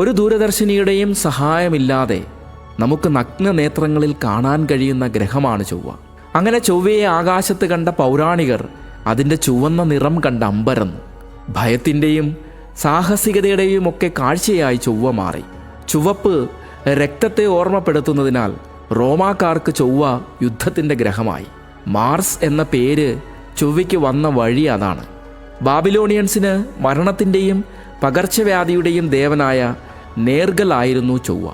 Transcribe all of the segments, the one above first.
ഒരു ദൂരദർശിനിയുടെയും സഹായമില്ലാതെ നമുക്ക് നഗ്ന നേത്രങ്ങളിൽ കാണാൻ കഴിയുന്ന ഗ്രഹമാണ് ചൊവ്വ. അങ്ങനെ ചൊവ്വയെ ആകാശത്ത് കണ്ട പൗരാണികർ അതിന്റെ ചുവന്ന നിറം കണ്ട അമ്പരന്നു. ഭയത്തിന്റെയും സാഹസികതയുടെയും ഒക്കെ കാഴ്ചയായി ചൊവ്വ മാറി. ചുവപ്പ് രക്തത്തെ ഓർമ്മപ്പെടുത്തുന്നതിനാൽ റോമാക്കാർക്ക് ചൊവ്വ യുദ്ധത്തിന്റെ ഗ്രഹമായി. മാർസ് എന്ന പേര് ചൊവ്വയ്ക്ക് വന്ന വഴി അതാണ്. ബാബിലോണിയൻസിന് മരണത്തിന്റെയും പകർച്ചവ്യാധിയുടെയും ദേവനായ നേർഗലായിരുന്നു ചൊവ്വ.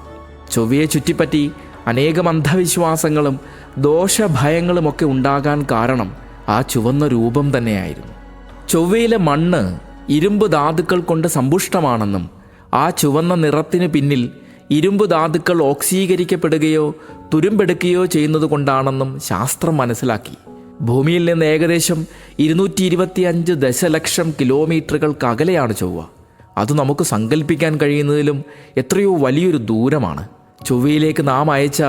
ചൊവ്വയെ ചുറ്റിപ്പറ്റി അനേകം അന്ധവിശ്വാസങ്ങളും ദോഷഭയങ്ങളുമൊക്കെ ഉണ്ടാകാൻ കാരണം ആ ചുവന്ന രൂപം തന്നെയായിരുന്നു. ചൊവ്വയിലെ മണ്ണ് ഇരുമ്പ് ധാതുക്കൾ കൊണ്ട് സമ്പുഷ്ടമാണെന്നും ആ ചുവന്ന നിറത്തിന് പിന്നിൽ ഇരുമ്പ് ധാതുക്കൾ ഓക്സീകരിക്കപ്പെടുകയോ തുരുമ്പെടുക്കുകയോ ചെയ്യുന്നത് കൊണ്ടാണെന്നും ശാസ്ത്രം മനസ്സിലാക്കി. ഭൂമിയിൽ നിന്ന് ഏകദേശം ഇരുന്നൂറ്റി ഇരുപത്തിയഞ്ച് ദശലക്ഷം കിലോമീറ്ററുകൾക്ക് അകലെയാണ് ചൊവ്വ. അത് നമുക്ക് സങ്കല്പിക്കാൻ കഴിയുന്നതിലും എത്രയോ വലിയൊരു ദൂരമാണ്. ചൊവ്വയിലേക്ക് നാം അയച്ച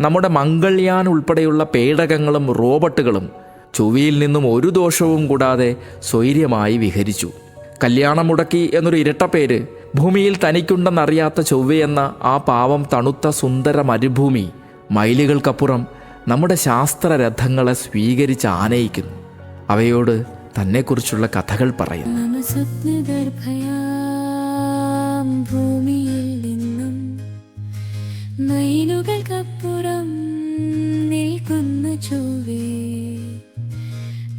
നമ്മുടെ മംഗൾയാൻ ഉൾപ്പെടെയുള്ള പേടകങ്ങളും റോബട്ടുകളും ചൊവ്വയിൽ നിന്നും ഒരു ദോഷവും കൂടാതെ സ്വൈര്യമായി വിഹരിച്ചു. കല്യാണം മുടക്കി എന്നൊരു പേര് ഭൂമിയിൽ തനിക്കുണ്ടെന്നറിയാത്ത ചൊവ്വയെന്ന ആ പാവം തണുത്ത സുന്ദര മരുഭൂമി മൈലുകൾക്കപ്പുറം നമ്മുടെ ശാസ്ത്രരഥങ്ങളെ സ്വീകരിച്ച് ആനയിക്കുന്നു. അവയോട് തന്നെക്കുറിച്ചുള്ള കഥകൾ പറയുന്നു. ഭൂമിയിൽ നിന്നും മൈലുകൾക്കപ്പുറം നിൽക്കുന്ന ചൊവ്വേ.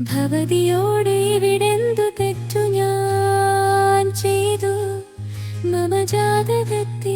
ഭവതിയോടെ ഇവിടെന്തു തെറ്റു ഞാൻ ചെയ്തു? മമ ജാതകത്തിലെ